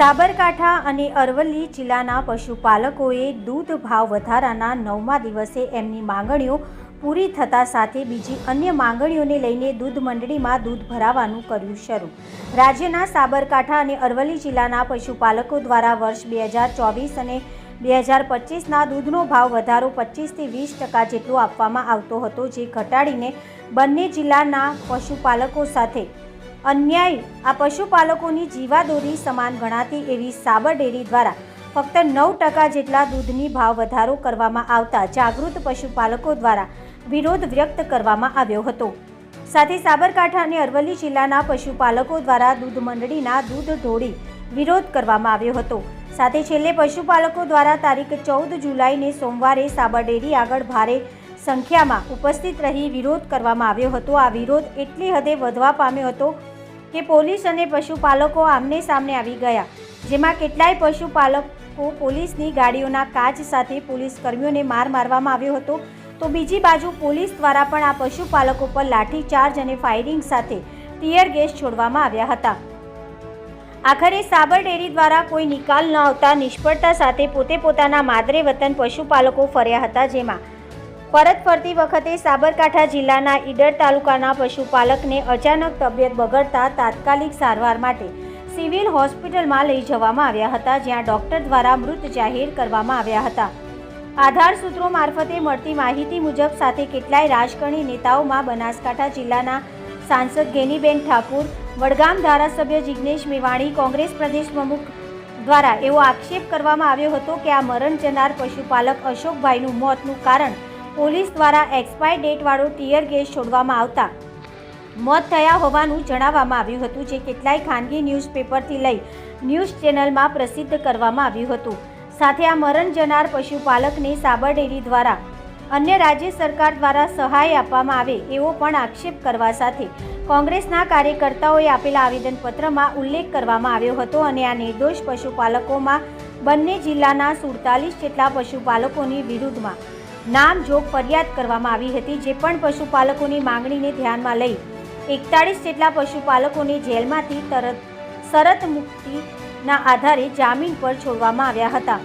સાબરકાંઠા અને અરવલ્લી જિલ્લાના પશુપાલકોએ દૂધ ભાવ વધારાના નવમા દિવસે એમની માંગણીઓ પૂરી થતા સાથે બીજી અન્ય માંગણીઓને લઈને દૂધ મંડળીમાં દૂધ ભરાવાનું કર્યું શરૂ. રાજ્યના સાબરકાંઠા અને અરવલ્લી જિલ્લાના પશુપાલકો દ્વારા વર્ષ બે હજાર ચોવીસ અને બે હજાર પચીસના દૂધનો ભાવ વધારો પચીસથી વીસ ટકા જેટલો આપવામાં આવતો હતો, જે ઘટાડીને બંને જિલ્લાના પશુપાલકો સાથે અન્યાય આ પશુપાલકોની જીવાદોરી સમાન ગણાતી એવી સાબર ડેરી દ્વારા ફક્ત નવ ટકા જેટલા દૂધની ભાવ વધારો કરવામાં આવતા જાગૃત પશુપાલકો દ્વારા વિરોધ વ્યક્ત કરવામાં આવ્યો હતો. સાથે સાબરકાંઠા અને અરવલ્લી જિલ્લાના પશુપાલકો દ્વારા દૂધ મંડળીના દૂધ ઢોળી વિરોધ કરવામાં આવ્યો હતો. સાથે છેલ્લે પશુપાલકો દ્વારા તારીખ ચૌદ જુલાઈને સોમવારે સાબર ડેરી આગળ ભારે સંખ્યામાં ઉપસ્થિત રહી વિરોધ કરવામાં આવ્યો હતો. આ વિરોધ એટલી હદે વધવા પામ્યો હતો કે પોલીસ અને પશુપાલકો આમને સામને આવી ગયા, જેમાં કેટલાય પશુપાલકો પોલીસની ગાડીઓના કાચ સાથે પોલીસ કર્મીઓને માર મારવામાં આવ્યો હતો. તો બીજી બાજુ પોલીસ દ્વારા પણ આ પશુપાલકો પર લાઠીચાર્જ અને ફાયરિંગ સાથે ટીયર ગેસ છોડવામાં આવ્યા હતા. આખરે સાબર ડેરી દ્વારા કોઈ નિકાલ ન આવતા નિષ્ફળતા સાથે પોતે પોતાના માદરે વતન પશુપાલકો ફર્યા હતા, જેમાં પરત ફરતી વખતે સાબરકાંઠા જિલ્લાના ઈડર તાલુકાના પશુપાલકને અચાનક તબિયત બગડતા તાત્કાલિક સારવાર માટે સિવિલ હોસ્પિટલમાં લઈ જવામાં આવ્યા હતા, જ્યાં ડોક્ટર દ્વારા મૃત જાહેર કરવામાં આવ્યા હતા. આધાર સૂત્રો મારફતે મળતી માહિતી મુજબ સાથે કેટલાય રાજકારણી નેતાઓમાં બનાસકાંઠા જિલ્લાના સાંસદ ગેનીબેન ઠાકુર, વડગામ ધારાસભ્ય જિગ્નેશ મેવાણી, કોંગ્રેસ પ્રદેશ પ્રમુખ દ્વારા એવો આક્ષેપ કરવામાં આવ્યો હતો કે આ મરણ જનાર પશુપાલક અશોકભાઈનું મોતનું કારણ પોલીસ દ્વારા એક્સપાયર ડેટવાળો ટીયર ગેસ છોડવામાં આવતા મોત થયા હોવાનું જણાવવામાં આવ્યું હતું, જે કેટલાય ખાનગી ન્યૂઝપેપરથી લઈ ન્યૂઝ ચેનલમાં પ્રસિદ્ધ કરવામાં આવ્યું હતું. સાથે આ મરણ જનાર પશુપાલકને સાબર દ્વારા અન્ય રાજ્ય સરકાર દ્વારા સહાય આપવામાં આવે એવો પણ આક્ષેપ કરવા સાથે કોંગ્રેસના કાર્યકર્તાઓએ આપેલા આવેદનપત્રમાં ઉલ્લેખ કરવામાં આવ્યો હતો અને આ નિર્દોષ પશુપાલકોમાં બંને જિલ્લાના સુડતાલીસ જેટલા પશુપાલકોની વિરુદ્ધમાં નામજોગ ફરિયાદ કરવામાં આવી હતી, જે પણ પશુપાલકોની માંગણીને ધ્યાનમાં લઈ એકતાળીસ જેટલા પશુપાલકોને જેલમાંથી તરત શરત મુક્તિના આધારે જામીન પર છોડવામાં આવ્યા હતા.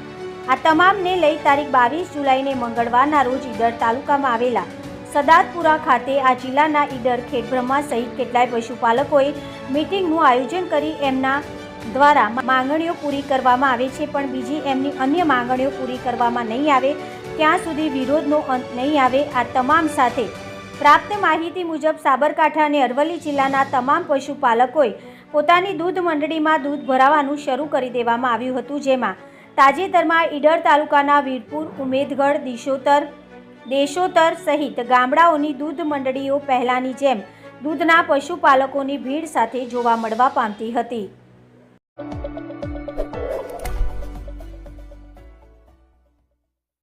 આ તમામને લઈ તારીખ બાવીસ જુલાઈને મંગળવારના રોજ ઈડર તાલુકામાં આવેલા સદાતપુરા ખાતે આ જિલ્લાના ઈડર ખેડબ્રહ્મા સહિત કેટલાય પશુપાલકોએ મિટિંગનું આયોજન કરી એમના દ્વારા માંગણીઓ પૂરી કરવામાં આવે છે, પણ બીજી એમની અન્ય માંગણીઓ પૂરી કરવામાં નહીં આવે. ત્યાં સુધી વિરોધનો અંત નહીં આવે આ તમામ સાથે પ્રાપ્ત માહિતી મુજબ સાબરકાંઠા અને અરવલ્લી જિલ્લાના તમામ પશુપાલકોએ પોતાની દૂધ મંડળીમાં દૂધ ભરાવાનું શરૂ કરી દેવામાં આવ્યું હતું, જેમાં તાજેતરમાં ઈડર તાલુકાના વીરપુર, ઉમેદગઢ, દિશોતર, દેશોતર સહિત ગામડાઓની દૂધ મંડળીઓ પહેલાંની જેમ દૂધના પશુપાલકોની ભીડ સાથે જોવા મળવા પામતી હતી.